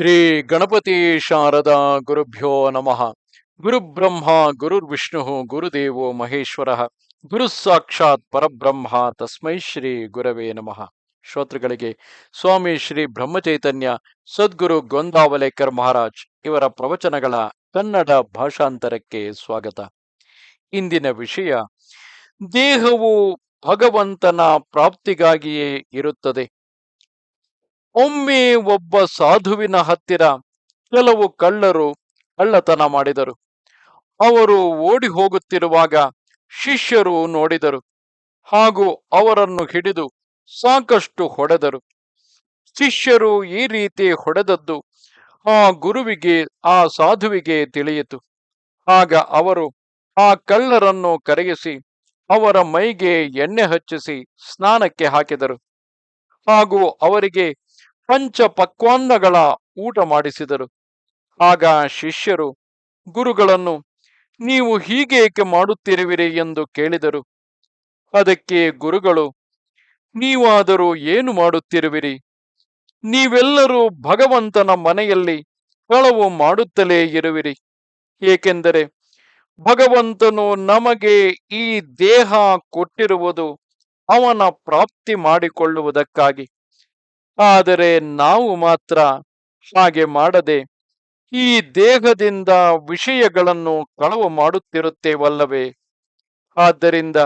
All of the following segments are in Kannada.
ಶ್ರೀ ಗಣಪತಿ ಶಾರದಾ ಗುರುಭ್ಯೋ ನಮಃ. ಗುರುಬ್ರಹ್ಮ ಗುರುರ್ವಿಷ್ಣು ಗುರುದೇವೋ ಮಹೇಶ್ವರ, ಗುರು ಸಾಕ್ಷಾತ್ ಪರಬ್ರಹ್ಮ, ತಸ್ಮೈ ಶ್ರೀ ಗುರವೇ ನಮಃ. ಶ್ರೋತೃಗಳಿಗೆ ಸ್ವಾಮಿ ಶ್ರೀ ಬ್ರಹ್ಮಚೈತನ್ಯ, ಸದ್ಗುರು ಗೊಂದಾವಲೇಕರ್ ಮಹಾರಾಜ್ ಇವರ ಪ್ರವಚನಗಳ ಕನ್ನಡ ಭಾಷಾಂತರಕ್ಕೆ ಸ್ವಾಗತ. ಇಂದಿನ ವಿಷಯ, ದೇಹವು ಭಗವಂತನ ಪ್ರಾಪ್ತಿಗಾಗಿಯೇ ಇರುತ್ತದೆ. ಒಮ್ಮೆ ಒಬ್ಬ ಸಾಧುವಿನ ಹತ್ತಿರ ಕೆಲವು ಕಳ್ಳರು ಕಳ್ಳತನ ಮಾಡಿದರು. ಅವರು ಓಡಿ ಹೋಗುತ್ತಿರುವಾಗ ಶಿಷ್ಯರು ನೋಡಿದರು. ಹಾಗೂ ಅವರನ್ನು ಹಿಡಿದು ಸಾಕಷ್ಟು ಹೊಡೆದರು. ಶಿಷ್ಯರು ಈ ರೀತಿ ಹೊಡೆದದ್ದು ಆ ಗುರುವಿಗೆ, ಆ ಸಾಧುವಿಗೆ ತಿಳಿಯಿತು. ಆಗ ಅವರು ಆ ಕಳ್ಳರನ್ನು ಕರಗಿಸಿ ಅವರ ಮೈಗೆ ಎಣ್ಣೆ ಹಚ್ಚಿಸಿ ಸ್ನಾನಕ್ಕೆ ಹಾಕಿದರು. ಹಾಗೂ ಅವರಿಗೆ ಪಂಚ ಪಕ್ವಾನ್ನಗಳ ಊಟ ಮಾಡಿಸಿದರು. ಆಗ ಶಿಷ್ಯರು, ಗುರುಗಳನ್ನು, ನೀವು ಹೀಗೆ ಏಕೆ ಮಾಡುತ್ತಿರುವಿರಿ ಎಂದು ಕೇಳಿದರು. ಅದಕ್ಕೆ ಗುರುಗಳು, ನೀವಾದರೂ ಏನು ಮಾಡುತ್ತಿರುವಿರಿ? ನೀವೆಲ್ಲರೂ ಭಗವಂತನ ಮನೆಯಲ್ಲಿ ಕಳವು ಮಾಡುತ್ತಲೇ ಇರುವಿರಿ. ಏಕೆಂದರೆ ಭಗವಂತನು ನಮಗೆ ಈ ದೇಹ ಕೊಟ್ಟಿರುವುದು ಅವನ ಪ್ರಾಪ್ತಿ ಮಾಡಿಕೊಳ್ಳುವುದಕ್ಕಾಗಿ. ಆದರೆ ನಾವು ಮಾತ್ರ ಹಾಗೆ ಮಾಡದೆ ಈ ದೇಹದಿಂದ ವಿಷಯಗಳನ್ನು ಕಳವು ಮಾಡುತ್ತಿರುತ್ತೇವಲ್ಲವೇ? ಆದ್ದರಿಂದ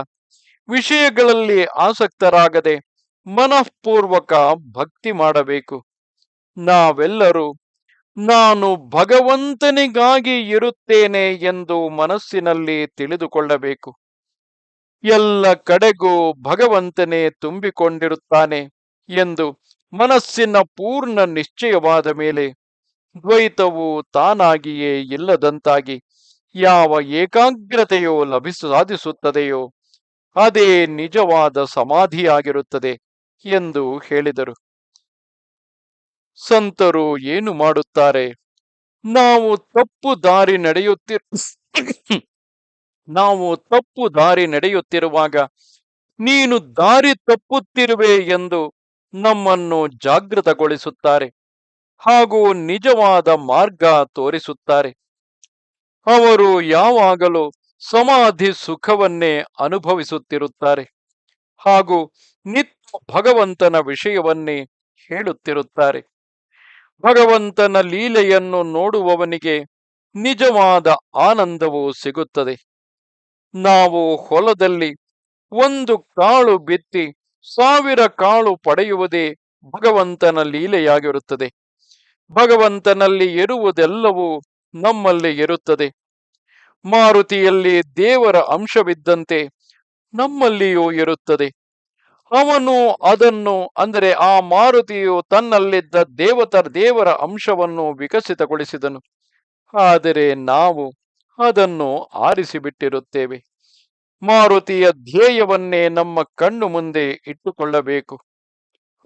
ವಿಷಯಗಳಲ್ಲಿ ಆಸಕ್ತರಾಗದೆ ಮನಃಪೂರ್ವಕ ಭಕ್ತಿ ಮಾಡಬೇಕು. ನಾವೆಲ್ಲರೂ ನಾನು ಭಗವಂತನಿಗಾಗಿ ಇರುತ್ತೇನೆ ಎಂದು ಮನಸ್ಸಿನಲ್ಲಿ ತಿಳಿದುಕೊಳ್ಳಬೇಕು. ಎಲ್ಲ ಕಡೆಗೂ ಭಗವಂತನೇ ತುಂಬಿಕೊಂಡಿರುತ್ತಾನೆ ಎಂದು ಮನಸ್ಸಿನ ಪೂರ್ಣ ನಿಶ್ಚಯವಾದ ಮೇಲೆ ದ್ವೈತವು ತಾನಾಗಿಯೇ ಇಲ್ಲದಂತಾಗಿ ಯಾವ ಏಕಾಗ್ರತೆಯೋ ಲಭಿಸ ಸಾಧಿಸುತ್ತದೆಯೋ ಅದೇ ನಿಜವಾದ ಸಮಾಧಿಯಾಗಿರುತ್ತದೆ ಎಂದು ಹೇಳಿದರು. ಸಂತರು ಏನು ಮಾಡುತ್ತಾರೆ? ನಾವು ತಪ್ಪು ದಾರಿ ನಡೆಯುತ್ತಿ ನಾವು ತಪ್ಪು ದಾರಿ ನಡೆಯುತ್ತಿರುವಾಗ ನೀನು ದಾರಿ ತಪ್ಪುತ್ತಿರುವೆ ಎಂದು ನಮ್ಮನ್ನು ಜಾಗೃತಗೊಳಿಸುತ್ತಾರೆ ಹಾಗೂ ನಿಜವಾದ ಮಾರ್ಗ ತೋರಿಸುತ್ತಾರೆ. ಅವರು ಯಾವಾಗಲೂ ಸಮಾಧಿ ಸುಖವನ್ನೇ ಅನುಭವಿಸುತ್ತಿರುತ್ತಾರೆ ಹಾಗೂ ನಿತ್ಯ ಭಗವಂತನ ವಿಷಯವನ್ನೇ ಹೇಳುತ್ತಿರುತ್ತಾರೆ. ಭಗವಂತನ ಲೀಲೆಯನ್ನು ನೋಡುವವನಿಗೆ ನಿಜವಾದ ಆನಂದವು ಸಿಗುತ್ತದೆ. ನಾವು ಹೊಲದಲ್ಲಿ ಒಂದು ಕಾಳು ಬಿತ್ತಿ ಸಾವಿರ ಕಾಳು ಪಡೆಯುವುದೇ ಭಗವಂತನ ಲೀಲೆಯಾಗಿರುತ್ತದೆ. ಭಗವಂತನಲ್ಲಿ ಇರುವುದೆಲ್ಲವೂ ನಮ್ಮಲ್ಲಿ ಇರುತ್ತದೆ ಮಾರುತಿಯಲ್ಲಿ ದೇವರ ಅಂಶವಿದ್ದಂತೆ ನಮ್ಮಲ್ಲಿಯೂ ಇರುತ್ತದೆ ಅವನು ಅದನ್ನು, ಅಂದರೆ ಆ ಮಾರುತಿಯು ತನ್ನಲ್ಲಿದ್ದ ದೇವತ ದೇವರ ಅಂಶವನ್ನು ವಿಕಸಿತಗೊಳಿಸಿದನು. ಆದರೆ ನಾವು ಅದನ್ನು ಆರಿಸಿಬಿಟ್ಟಿರುತ್ತೇವೆ. ಮಾರುತಿಯ ಧ್ಯೇಯವನ್ನೇ ನಮ್ಮ ಕಣ್ಣು ಮುಂದೆ ಇಟ್ಟುಕೊಳ್ಳಬೇಕು.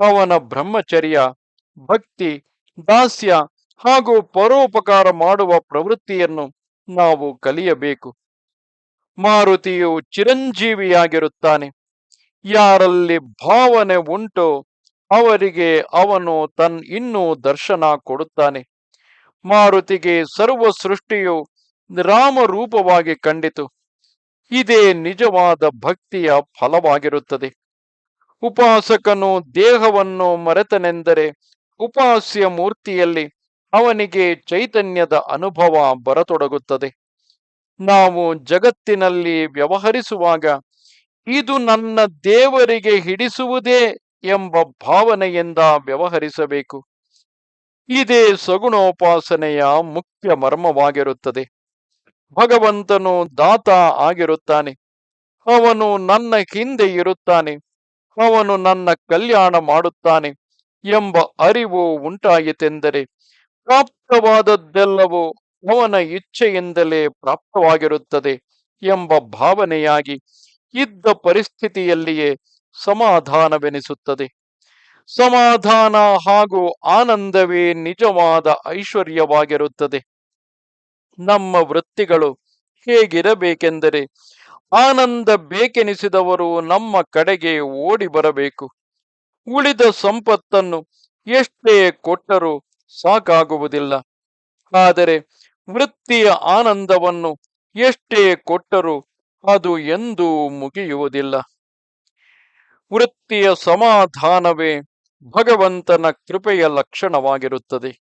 ಅವನ ಬ್ರಹ್ಮಚರ್ಯ, ಭಕ್ತಿ, ದಾಸ್ಯ ಹಾಗೂ ಪರೋಪಕಾರ ಮಾಡುವ ಪ್ರವೃತ್ತಿಯನ್ನು ನಾವು ಕಲಿಯಬೇಕು. ಮಾರುತಿಯು ಚಿರಂಜೀವಿಯಾಗಿರುತ್ತಾನೆ. ಯಾರಲ್ಲಿ ಭಾವನೆ ಉಂಟೋ ಅವರಿಗೆ ಅವನು ತನ್ ಇನ್ನೂ ದರ್ಶನ ಕೊಡುತ್ತಾನೆ. ಮಾರುತಿಗೆ ಸರ್ವ ಸೃಷ್ಟಿಯು ರಾಮರೂಪವಾಗಿ ಕಂಡಿತು. ಇದೇ ನಿಜವಾದ ಭಕ್ತಿಯ ಫಲವಾಗಿರುತ್ತದೆ. ಉಪಾಸಕನು ದೇಹವನ್ನು ಮರೆತನೆಂದರೆ ಉಪಾಸ್ಯ ಮೂರ್ತಿಯಲ್ಲಿ ಅವನಿಗೆ ಚೈತನ್ಯದ ಅನುಭವ ಬರತೊಡಗುತ್ತದೆ. ನಾವು ಜಗತ್ತಿನಲ್ಲಿ ವ್ಯವಹರಿಸುವಾಗ ಇದು ನನ್ನ ದೇವರಿಗೆ ಹಿಡಿಸುವುದೇ ಎಂಬ ಭಾವನೆಯಿಂದ ವ್ಯವಹರಿಸಬೇಕು. ಇದೇ ಸಗುಣೋಪಾಸನೆಯ ಮುಖ್ಯ ಮರ್ಮವಾಗಿರುತ್ತದೆ. ಭಗವಂತನು ದಾತ ಆಗಿರುತ್ತಾನೆ. ಅವನು ನನ್ನ ಹಿಂದೆ ಇರುತ್ತಾನೆ. ಅವನು ನನ್ನ ಕಲ್ಯಾಣ ಮಾಡುತ್ತಾನೆ ಎಂಬ ಅರಿವು ಉಂಟಾಯಿತೆಂದರೆ ಪ್ರಾಪ್ತವಾದದ್ದೆಲ್ಲವೂ ಅವನ ಇಚ್ಛೆಯಿಂದಲೇ ಪ್ರಾಪ್ತವಾಗಿರುತ್ತದೆ ಎಂಬ ಭಾವನೆಯಾಗಿ ಇದ್ದ ಪರಿಸ್ಥಿತಿಯಲ್ಲಿಯೇ ಸಮಾಧಾನವೆನಿಸುತ್ತದೆ. ಸಮಾಧಾನ ಹಾಗೂ ಆನಂದವೇ ನಿಜವಾದ ಐಶ್ವರ್ಯವಾಗಿರುತ್ತದೆ. ನಮ್ಮ ವೃತ್ತಿಗಳು ಹೇಗಿರಬೇಕೆಂದರೆ ಆನಂದ ಬೇಕೆನಿಸಿದವರು ನಮ್ಮ ಕಡೆಗೆ ಓಡಿ ಬರಬೇಕು. ಉಳಿದ ಸಂಪತ್ತನ್ನು ಎಷ್ಟೇ ಕೊಟ್ಟರೂ ಸಾಕಾಗುವುದಿಲ್ಲ. ಆದರೆ ವೃತ್ತಿಯ ಆನಂದವನ್ನು ಎಷ್ಟೇ ಕೊಟ್ಟರೂ ಅದು ಎಂದೂ ಮುಗಿಯುವುದಿಲ್ಲ. ವೃತ್ತಿಯ ಸಮಾಧಾನವೇ ಭಗವಂತನ ಕೃಪೆಯ ಲಕ್ಷಣವಾಗಿರುತ್ತದೆ.